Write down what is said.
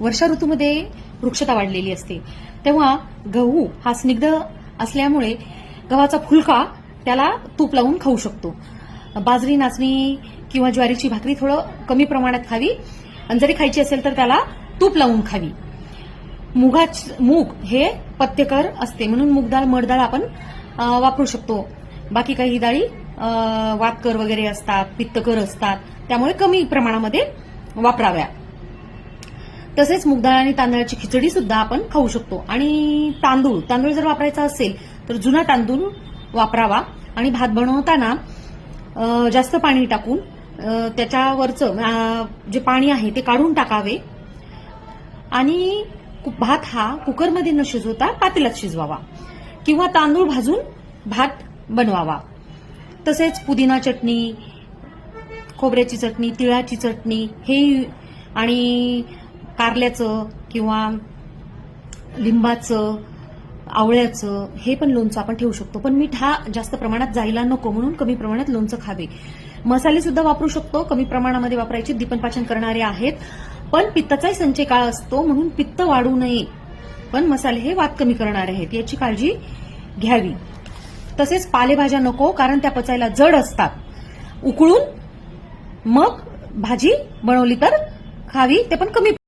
वर्षा ऋतूमध्ये वृक्षता वाढलेली असते. तेव्हा गहू हा स्निग्ध असल्यामुळे गव्हाचा फुलका त्याला तूप लावून खाऊ शकतो. बाजरी नाचणी किंवा ज्वारीची भाकरी थोडं कमी प्रमाणात खावी. आणि जरी खायची असेल तर त्याला तूप लावून खावी. मुगाच मूग हे पथ्यकर असते. म्हणून मूग डाळ आपण वापरू शकतो. बाकी काही डाळी वातकर वगैरे असतात पित्तकर असतात. त्यामुळे कमी प्रमाणामध्ये वापराव्या. तसेच मुगडाळ आणि तांदळाची खिचडी सुद्धा आपण खाऊ शकतो. आणि तांदूळ तांदूळ जर वापरायचा असेल तर जुना तांदूळ वापरावा. आणि भात बनवताना जास्त पाणी टाकून त्याच्यावरचं जे पाणी आहे ते काढून टाकावे. आणि कु- भात हा कुकरमध्ये न शिजवता पातेलात शिजवावा. किंवा तांदूळ भाजून भात बनवावा. तसेच पुदिना चटणी खोबऱ्याची चटणी तिळाची चटणी हे आणि कारल्याचं किंवा लिंबाचं आवळ्याचं हे पण लोणचं आपण ठेवू शकतो. पण मीठ हा जास्त प्रमाणात जायला नको म्हणून कमी प्रमाणात लोणचं खावे. मसाले सुद्धा वापरू शकतो. कमी प्रमाणामध्ये वापरायचे. दीपनपाचन करणारे आहेत. पण पित्ताचाही संचय काळ असतो म्हणून पित्त वाढू नये. पण मसाले हे वात कमी करणारे आहेत. याची काळजी घ्यावी. तसेच पालेभाज्या नको कारण त्या पचायला जड असतात. उकळून मग भाजी बनवली तर खावी. ते पण कमी